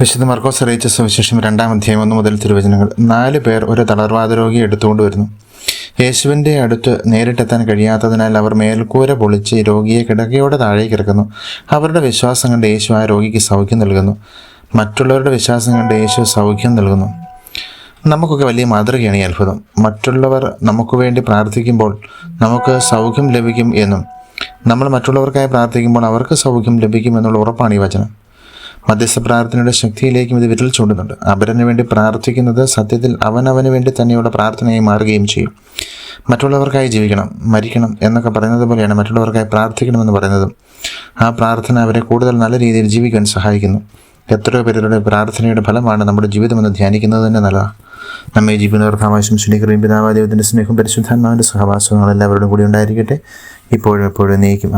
വിശുദ്ധ മർക്കോസ് അറിയിച്ച സുവിശേഷം രണ്ടാം അധ്യായം ഒന്ന് മുതൽ തിരുവചനങ്ങൾ. നാല് പേർ ഒരു തളർവാദ രോഗി എടുത്തുകൊണ്ട് വരുന്നു. യേശുവിന്റെ അടുത്ത് നേരിട്ടെത്താൻ കഴിയാത്തതിനാൽ അവർ മേൽക്കൂര പൊളിച്ച് രോഗിയെ കിടക്കയോടെ താഴേക്ക് ഇറക്കുന്നു. അവരുടെ വിശ്വാസം കണ്ട് യേശു ആ രോഗിക്ക് സൗഖ്യം നൽകുന്നു. മറ്റുള്ളവരുടെ വിശ്വാസം കണ്ട് യേശു സൗഖ്യം നൽകുന്നു. നമുക്കൊക്കെ വലിയ മാതൃകയാണ് ഈ അത്ഭുതം. മറ്റുള്ളവർ നമുക്ക് വേണ്ടി പ്രാർത്ഥിക്കുമ്പോൾ നമുക്ക് സൗഖ്യം ലഭിക്കും എന്നും നമ്മൾ മറ്റുള്ളവർക്കായി പ്രാർത്ഥിക്കുമ്പോൾ അവർക്ക് സൗഖ്യം ലഭിക്കും എന്നുള്ള ഉറപ്പാണ് ഈ വചനം. മധ്യസ്ഥ പ്രാർത്ഥനയുടെ ശക്തിയിലേക്കും ഇത് വിരൽ ചൂണ്ടുന്നുണ്ട്. അപരന് വേണ്ടി പ്രാർത്ഥിക്കുന്നത് സത്യത്തിൽ അവനവന് വേണ്ടി തന്നെയുള്ള പ്രാർത്ഥനയായി മാറുകയും ചെയ്യും. മറ്റുള്ളവർക്കായി ജീവിക്കണം മരിക്കണം എന്നൊക്കെ പറയുന്നത് പോലെയാണ് മറ്റുള്ളവർക്കായി പ്രാർത്ഥിക്കണമെന്ന് പറയുന്നതും. ആ പ്രാർത്ഥന അവരെ കൂടുതൽ നല്ല രീതിയിൽ ജീവിക്കാൻ സഹായിക്കുന്നു. എത്രയോ പേരുടെ പ്രാർത്ഥനയുടെ ഫലമാണ് നമ്മുടെ ജീവിതമെന്ന് ധ്യാനിക്കുന്നത് തന്നെ നല്ലതാണ് നമ്മെ ജീവിക്കുന്നവർക്ക് ആവശ്യം ശ്രീകറിയും പിതാവാദേവത്തിന്റെ സ്നേഹം പരിശുദ്ധാത്മാവിന്റെ സഹവാസങ്ങൾ എല്ലാവരോടും കൂടി ഉണ്ടായിരിക്കട്ടെ. ഇപ്പോഴും എപ്പോഴും നീക്കും